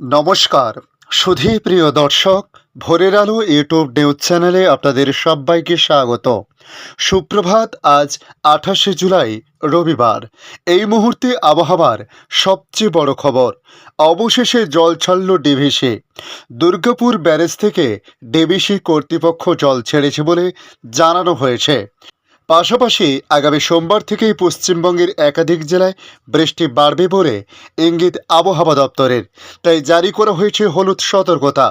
নমস্কার। সুধী প্রিয় দর্শক, ভোরের আলো ইউটিউব নিউজ চ্যানেলে আপনাদের সবাইকে স্বাগত। সুপ্রভাত, আজ আঠাশে জুলাই, রবিবার। এই মুহূর্তে আবহাওয়ার সবচেয়ে বড় খবর, অবশেষে জল ছাড়ল ডিভিসি। দুর্গাপুর ব্যারেজ থেকে ডিভিসি কর্তৃপক্ষ জল ছেড়েছে বলে জানানো হয়েছে। পাশাপাশি আগামী সোমবার থেকেই পশ্চিমবঙ্গের একাধিক জেলায় বৃষ্টি বাড়বে বলে ইঙ্গিত আবহাওয়া দপ্তরের। তাই জারি করা হয়েছে হলুদ সতর্কতা।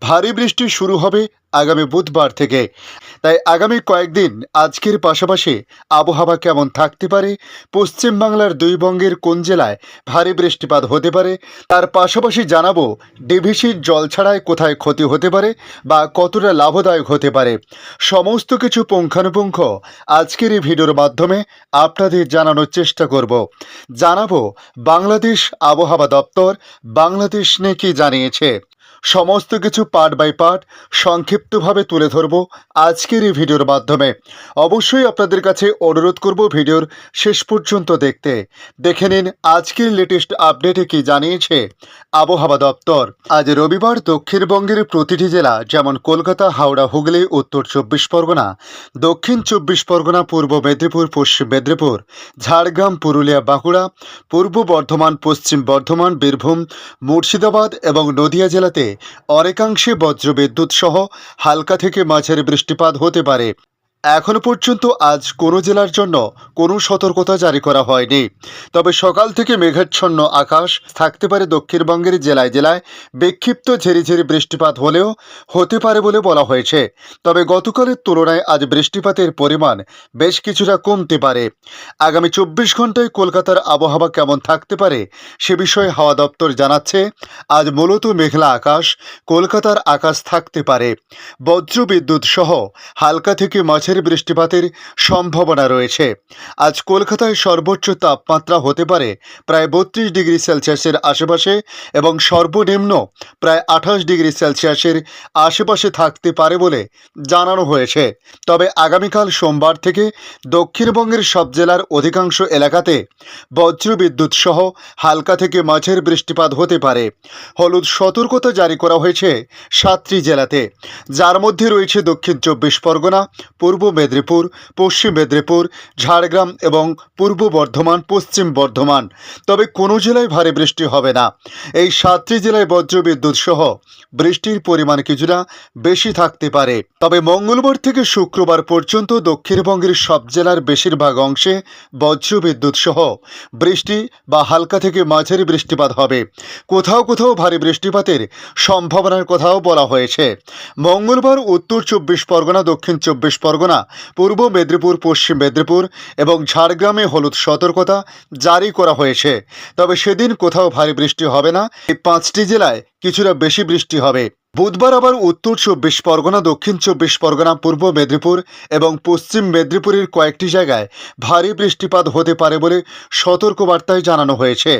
ভারী বৃষ্টি শুরু হবে আগামী বুধবার থেকে। তাই আগামী কয়েকদিন আজকের পাশাপাশি আবহাওয়া কেমন থাকতে পারে পশ্চিমবাংলার দুই বঙ্গের কোন জেলায় ভারী বৃষ্টিপাত হতে পারে, তার পাশাপাশি জানাব ডিভিসির জল ছাড়ায় কোথায় ক্ষতি হতে পারে বা কতটা লাভদায়ক হতে পারে। সমস্ত কিছু পুঙ্খানুপুঙ্খ আজকের এই ভিডিওর মাধ্যমে আপনাদের জানানোর চেষ্টা করব। জানাব বাংলাদেশ আবহাওয়া দপ্তর বাংলাদেশ নিয়ে কি জানিয়েছে। সমস্ত কিছু পার্ট বাই পার্ট সংক্ষিপ্তভাবে তুলে ধরব আজকের এই ভিডিওর মাধ্যমে। অবশ্যই আপনাদের কাছে অনুরোধ করব ভিডিওর শেষ পর্যন্ত দেখতে। দেখে নিন আজকের লেটেস্ট আপডেটে কি জানিয়েছে আবহাওয়া দপ্তর। আজ রবিবার দক্ষিণবঙ্গের প্রতিটি জেলা, যেমন কলকাতা, হাওড়া, হুগলি, উত্তর চব্বিশ পরগনা, দক্ষিণ চব্বিশ পরগনা, পূর্ব মেদিনীপুর, পশ্চিম মেদিনীপুর, ঝাড়গ্রাম, পুরুলিয়া, বাঁকুড়া, পূর্ব বর্ধমান, পশ্চিম বর্ধমান, বীরভূম, মুর্শিদাবাদ এবং নদিয়া জেলাতে অনেকাংশে বজ্রবিদ্যুৎ সহ হালকা থেকে মাঝারি বৃষ্টিপাত হতে পারে। এখনও পর্যন্ত আজ কোনো জেলার জন্য কোনো সতর্কতা জারি করা হয়নি। তবে সকাল থেকে মেঘাচ্ছন্ন আকাশ থাকতে পারে দক্ষিণবঙ্গের জেলায় জেলায়। বিক্ষিপ্ত ঝেরিঝেরি বৃষ্টিপাত হলেও হতে পারে বলে বলা হয়েছে। তবে গতকালের তুলনায় আজ বৃষ্টিপাতের পরিমাণ বেশ কিছুটা কমতে পারে। আগামী চব্বিশ ঘন্টায় কলকাতার আবহাওয়া কেমন থাকতে পারে সে বিষয়ে হাওয়া দপ্তর জানাচ্ছে, আজ মূলত মেঘলা আকাশ, কলকাতার আকাশ থাকতে পারে। বজ্রবিদ্যুৎ সহ হালকা থেকে মাঝারি বৃষ্টিপাতের সম্ভাবনা রয়েছে। আজ কলকাতায় সর্বোচ্চ তাপমাত্রা হতে পারে প্রায় বত্রিশ ডিগ্রি সেলসিয়াসের আশেপাশে এবং সর্বনিম্ন প্রায় আঠাশ ডিগ্রি সেলসিয়াসের আশেপাশে থাকতে পারে বলে জানানো হয়েছে। তবে আগামীকাল সোমবার থেকে দক্ষিণবঙ্গের সব জেলার অধিকাংশ এলাকাতে বজ্রবিদ্যুৎ সহ হালকা থেকে মাঝের বৃষ্টিপাত হতে পারে। হলুদ সতর্কতা জারি করা হয়েছে সাতটি জেলাতে। যার মধ্যে রয়েছে দক্ষিণ চব্বিশ পরগনা, পূর্ব মেদিনীপুর, পশ্চিম মেদিনীপুর, ঝাড়গ্রাম এবং পূর্ব বর্ধমান, পশ্চিম বর্ধমান। তবে কোনো জেলায় ভারী বৃষ্টি হবে না। এই সাতটি জেলায় বজ্রবিদ্যুৎ সহ বৃষ্টির পরিমাণ কিছুটা বেশি থাকতে পারে। তবে মঙ্গলবার থেকে শুক্রবার পর্যন্ত দক্ষিণবঙ্গের সব জেলার বেশিরভাগ অংশে বজ্রবিদ্যুৎ সহ বৃষ্টি বা হালকা থেকে মাঝারি বৃষ্টিপাত হবে। কোথাও কোথাও ভারী বৃষ্টিপাতের সম্ভাবনার কথাও বলা হয়েছে। মঙ্গলবার উত্তর চব্বিশ পরগনা, দক্ষিণ চব্বিশ পরগনা পূর্ব মেদিনীপুর, পশ্চিম মেদিনীপুর এবং ঝাড়গ্রামে হলুদ সতর্কতা জারি করা হয়েছে। তবে সেদিন কোথাও ভারী বৃষ্টি হবে না। এই পাঁচটি জেলায় কিছুটা বেশি বৃষ্টি হবে। বুধবার আবার উত্তর চব্বিশ পরগনা, দক্ষিণ চব্বিশ পরগনা, পূর্ব মেদিনীপুর এবং পশ্চিম মেদিনীপুরের কয়েকটি জায়গায় ভারী বৃষ্টিপাত হতে পারে বলে সতর্কবার্তায় জানানো হয়েছে।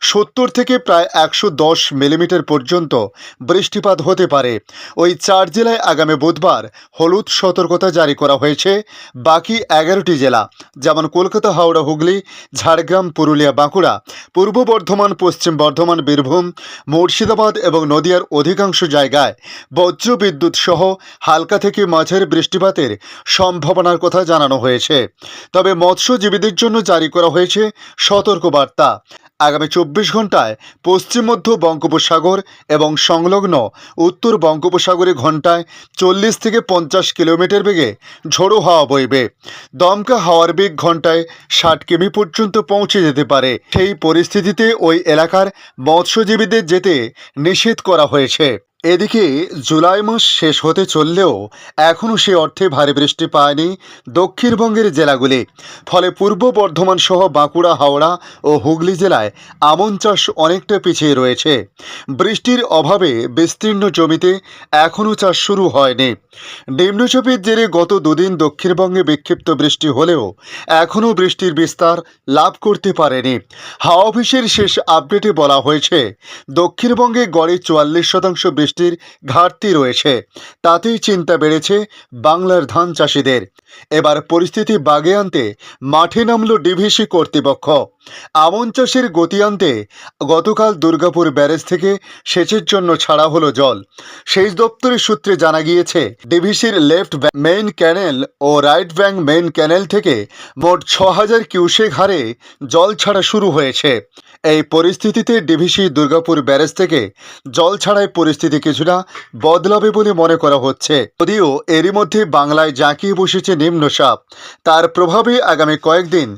সত্তর থেকে প্রায় একশো দশ মিলিমিটার পর্যন্ত বৃষ্টিপাত হতে পারে। ওই চার জেলায় আগামী বুধবার হলুদ সতর্কতা জারি করা হয়েছে। বাকি এগারোটি জেলা যেমন কলকাতা, হাওড়া, হুগলি, ঝাড়গ্রাম, পুরুলিয়া, বাঁকুড়া, পূর্ব বর্ধমান, পশ্চিম বর্ধমান, বীরভূম, মুর্শিদাবাদ এবং নদিয়ার অধিকাংশ জায়গায় বজ্রবিদ্যুৎ সহ হালকা থেকে মাঝের বৃষ্টিপাতের সম্ভাবনার কথা জানানো হয়েছে। তবে মৎস্যজীবীদের জন্য জারি করা হয়েছে সতর্কবার্তা। আগামী চব্বিশ ঘন্টায় পশ্চিম মধ্য বঙ্গোপসাগর এবং সংলগ্ন উত্তর বঙ্গোপসাগরে ঘন্টায় চল্লিশ থেকে পঞ্চাশ কিলোমিটার বেগে ঝোড়ো হাওয়া বইবে। দমকা হাওয়ার বেগ ঘন্টায় ষাট কিমি পর্যন্ত পৌঁছে যেতে পারে। সেই পরিস্থিতিতে ওই এলাকার মৎস্যজীবীদের যেতে নিষেধ করা হয়েছে। এদিকে জুলাই মাস শেষ হতে চললেও এখনও সে অর্থে ভারী বৃষ্টি পায়নি দক্ষিণবঙ্গের জেলাগুলি। ফলে পূর্ব বর্ধমান সহ বাঁকুড়া, হাওড়া ও হুগলি জেলায় আমন চাষ অনেকটা পিছিয়ে রয়েছে। বৃষ্টির অভাবে বিস্তীর্ণ জমিতে এখনও চাষ শুরু হয়নি। নিম্নচাপের জেরে গত দুদিন দক্ষিণবঙ্গে বিক্ষিপ্ত বৃষ্টি হলেও এখনও বৃষ্টির বিস্তার লাভ করতে পারেনি। হাওয়া অফিসের শেষ আপডেটে বলা হয়েছে, দক্ষিণবঙ্গে গড়ে চুয়াল্লিশ শতাংশ বৃষ্টির ঘাটতি রয়েছে। তাতেই চিন্তা বেড়েছে বাংলার ধান চাষিদের। এবার পরিস্থিতি বাগে আনতে মাঠে নামল ডিভিসি কর্তৃপক্ষ। আমন চাষের গতি আনতে গতকাল দুর্গাপুর ব্যারেজ থেকে সেচের জন্য ছাড়া হলো জল। সেচ দপ্তরের সূত্রে জানা গিয়েছে, ডিভিসির লেফট মেইন ক্যানেল ও রাইট ব্যাঙ্ক মেইন ক্যানেল থেকে মোট ছ হাজার কিউসেক হারে জল ছাড়া শুরু হয়েছে। এই পরিস্থিতিতে ডিভিসি দুর্গাপুর ব্যারেজ থেকে জল ছাড়াই পরিস্থিতি কিছুটা বদলাবে বলে মনে করা হচ্ছে। যদিও এরই মধ্যে বাংলায় জাঁকিয়ে বসেছে নিম্নচাপ তার প্রভাবে আগামী কয়েকদিন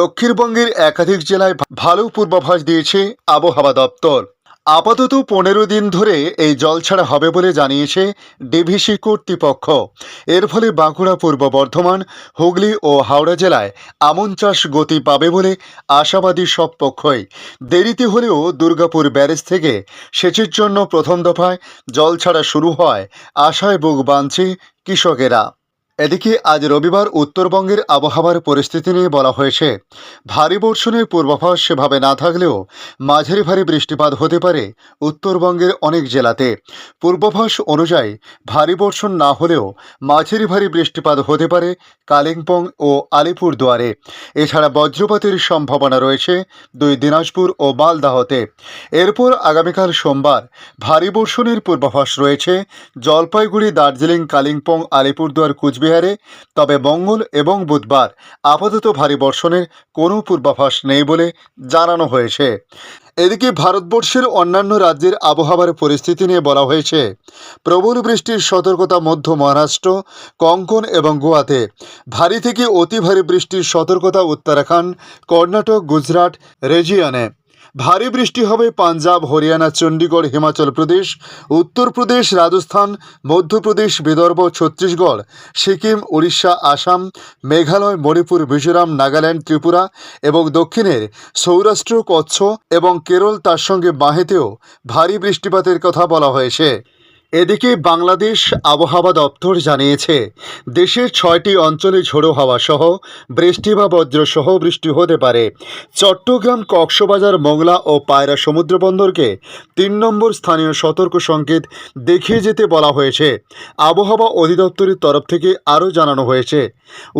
দক্ষিণবঙ্গের একাধিক জেলায় ভালো পূর্বাভাস দিয়েছে আবহাওয়া দপ্তর। আপাতত পনেরো দিন ধরে এই জল ছাড়া হবে বলে জানিয়েছে ডিভিসি কর্তৃপক্ষ। এর ফলে বাঁকুড়া পূর্ব বর্ধমান, হুগলি ও হাওড়া জেলায় আমন চাষ গতি পাবে বলে আশাবাদী সব পক্ষই। দেরিতে হলেও দুর্গাপুর ব্যারেজ থেকে সেচের জন্য প্রথম দফায় জল ছাড়া শুরু হয়, আশায় বুক বাঁধছে কৃষকেরা। এদিকে আজ রবিবার উত্তরবঙ্গের আবহাওয়ার পরিস্থিতি নিয়ে বলা হয়েছে, ভারী বর্ষণের পূর্বাভাস সেভাবে না থাকলেও মাঝারি ভারী বৃষ্টিপাত হতে পারে উত্তরবঙ্গের অনেক জেলাতে। পূর্বাভাস অনুযায়ী ভারী বর্ষণ না হলেও মাঝারি ভারী বৃষ্টিপাত হতে পারে কালিম্পং ও আলিপুরদুয়ারে। এছাড়া বজ্রপাতের সম্ভাবনা রয়েছে দুই দিনাজপুর ও মালদাহতে। এরপর আগামীকাল সোমবার ভারী বর্ষণের পূর্বাভাস রয়েছে, জলপাইগুড়ি, দার্জিলিং, কালিম্পং, আলিপুরদুয়ার, কুচবিহারে তবে মঙ্গল এবং বুধবার আপাতত ভারী বর্ষণের কোনো পূর্বাভাস নেই বলে জানানো হয়েছে। এদিকে ভারতবর্ষের অন্যান্য রাজ্যের আবহাওয়ার পরিস্থিতি নিয়ে বলা হয়েছে, প্রবল বৃষ্টির সতর্কতা মধ্য মহারাষ্ট্র, কঙ্কন এবং গোয়াতে ভারী থেকে অতি ভারী বৃষ্টির সতর্কতা উত্তরাখণ্ড, কর্ণাটক, গুজরাট, রেজিয়নে। ভারী বৃষ্টি হবে পাঞ্জাব, হরিয়ানা, চণ্ডীগড়, হিমাচল প্রদেশ উত্তরপ্রদেশ রাজস্থান, মধ্যপ্রদেশ, বিদর্ভ, ছত্তিশগড়, সিকিম, উড়িষ্যা, আসাম, মেঘালয়, মণিপুর, মিজোরাম, নাগাল্যান্ড, ত্রিপুরা এবং দক্ষিণের সৌরাষ্ট্র, কচ্ছ এবং কেরল তার সঙ্গে বাঁহেতেও ভারী বৃষ্টিপাতের কথা বলা হয়েছে। এদিকে বাংলাদেশ আবহাওয়া দপ্তর জানিয়েছে, দেশের ছয়টি অঞ্চলে ঝোড়ো হাওয়া সহ বৃষ্টি বা বজ্রসহ বৃষ্টি হতে পারে। চট্টগ্রাম, কক্সবাজার, মোংলা ও পায়রা সমুদ্র বন্দরকে তিন নম্বর স্থানীয় সতর্ক সংকেত দেখিয়ে যেতে বলা হয়েছে। আবহাওয়া অধিদপ্তরের তরফ থেকে আরও জানানো হয়েছে,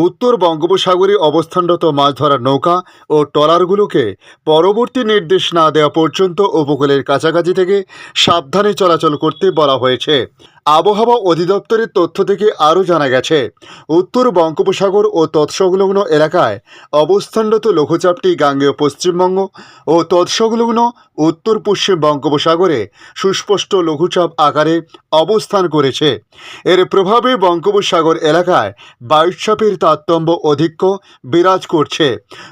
উত্তর বঙ্গোপসাগরে অবস্থানরত মাছ ধরার নৌকা ও ট্রলারগুলোকে পরবর্তী নির্দেশ না দেওয়া পর্যন্ত উপকূলের কাছাকাছি থেকে সাবধানে চলাচল করতে বলা হয়েছে। છે. আবহাওয়া অধিদপ্তরের তথ্য থেকে আরও জানা গেছে, উত্তর বঙ্গোপসাগর ও তৎসংলগ্ন এলাকায় অবস্থানরত লঘুচাপটি গাঙ্গেয় পশ্চিমবঙ্গ ও তৎসংলগ্ন উত্তর পশ্চিম বঙ্গোপসাগরে সুস্পষ্ট লঘুচাপ আকারে অবস্থান করেছে। এর প্রভাবে বঙ্গোপসাগর এলাকায় বায়ুচাপের তারতম্য অধিক্য বিরাজ করছে।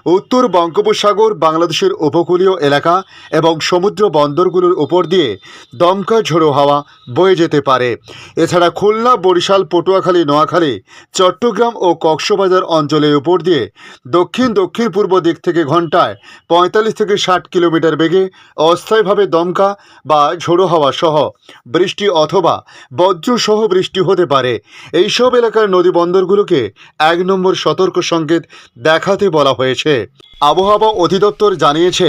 উত্তর বঙ্গোপসাগর বাংলাদেশের উপকূলীয় এলাকা এবং সমুদ্র বন্দরগুলোর উপর দিয়ে দমকা ঝোড়ো হাওয়া বয়ে যেতে পারে। এছাড়া খুলনা, বরিশাল, পটুয়াখালী, নোয়াখালী, চট্টগ্রাম ও কক্সবাজার অঞ্চলের উপর দিয়ে দক্ষিণ দক্ষিণ পূর্ব দিক থেকে ঘন্টায় পঁয়তাল্লিশ থেকে ষাট কিলোমিটার বেগে অস্থায়ীভাবে দমকা বা ঝোড়ো হাওয়া সহ বৃষ্টি অথবা বজ্রসহ বৃষ্টি হতে পারে। এইসব এলাকার নদী বন্দরগুলোকে এক নম্বর সতর্ক সংকেত দেখাতে বলা হয়েছে। আবহাওয়া অধিদপ্তর জানিয়েছে,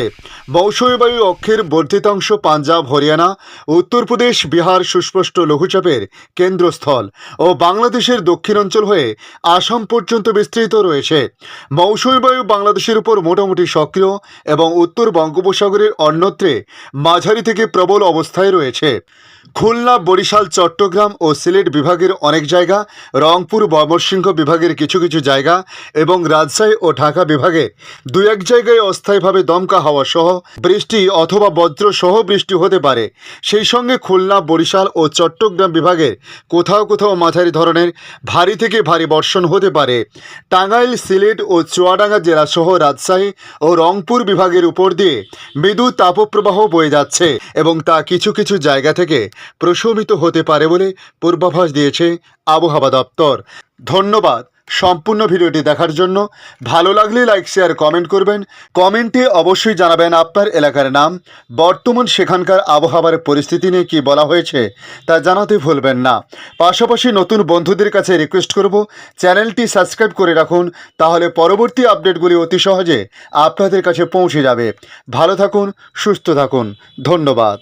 মৌসুমী বায়ু অক্ষের বর্ধিতাংশ পাঞ্জাব, হরিয়ানা, উত্তরপ্রদেশ, বিহার, সুস্পষ্ট লঘুচাপের কেন্দ্রস্থল ও বাংলাদেশের দক্ষিণাঞ্চল হয়ে আসাম পর্যন্ত বিস্তৃত রয়েছে। মৌসুমী বায়ু বাংলাদেশের উপর মোটামুটি সক্রিয় এবং উত্তর বঙ্গোপসাগরের অন্যত্রে মাঝারি থেকে প্রবল অবস্থায় রয়েছে। খুলনা, বরিশাল, চট্টগ্রাম ও সিলেট বিভাগের অনেক জায়গা, রংপুর, ময়মনসিংহ বিভাগের কিছু কিছু জায়গা এবং রাজশাহী ও ঢাকা বিভাগে দু এক জায়গায় অস্থায়ীভাবে দমকা হাওয়া সহ বৃষ্টি অথবা বজ্র সহ বৃষ্টি হতে পারে। সেই সঙ্গে খুলনা, বরিশাল ও চট্টগ্রাম বিভাগে কোথাও কোথাও মাঝারি ধরনের ভারী থেকে ভারী বর্ষণ হতে পারে। টাঙ্গাইল, সিলেট ও চুয়াডাঙ্গা জেলাসহ রাজশাহী ও রংপুর বিভাগের উপর দিয়ে মৃদু তাপপ্রবাহ বয়ে যাচ্ছে এবং তা কিছু কিছু জায়গা থেকে প্রশমিত হতে পারে বলে পূর্বাভাস দিয়েছে আবহাওয়া দপ্তর। ধন্যবাদ সম্পূর্ণ ভিডিওটি দেখার জন্য। ভালো লাগলে লাইক, শেয়ার, কমেন্ট করবেন। কমেন্টে অবশ্যই জানাবেন আপনার এলাকার নাম। বর্তমান সেখানকার আবহাওয়ার পরিস্থিতি নিয়ে কী বলা হয়েছে তা জানাতে ভুলবেন না। পাশাপাশি নতুন বন্ধুদের কাছে রিকোয়েস্ট করব। চ্যানেলটি সাবস্ক্রাইব করে রাখুন, তাহলে পরবর্তী আপডেটগুলি অতি সহজে আপনাদের কাছে পৌঁছে যাবে। ভালো থাকুন, সুস্থ থাকুন। ধন্যবাদ।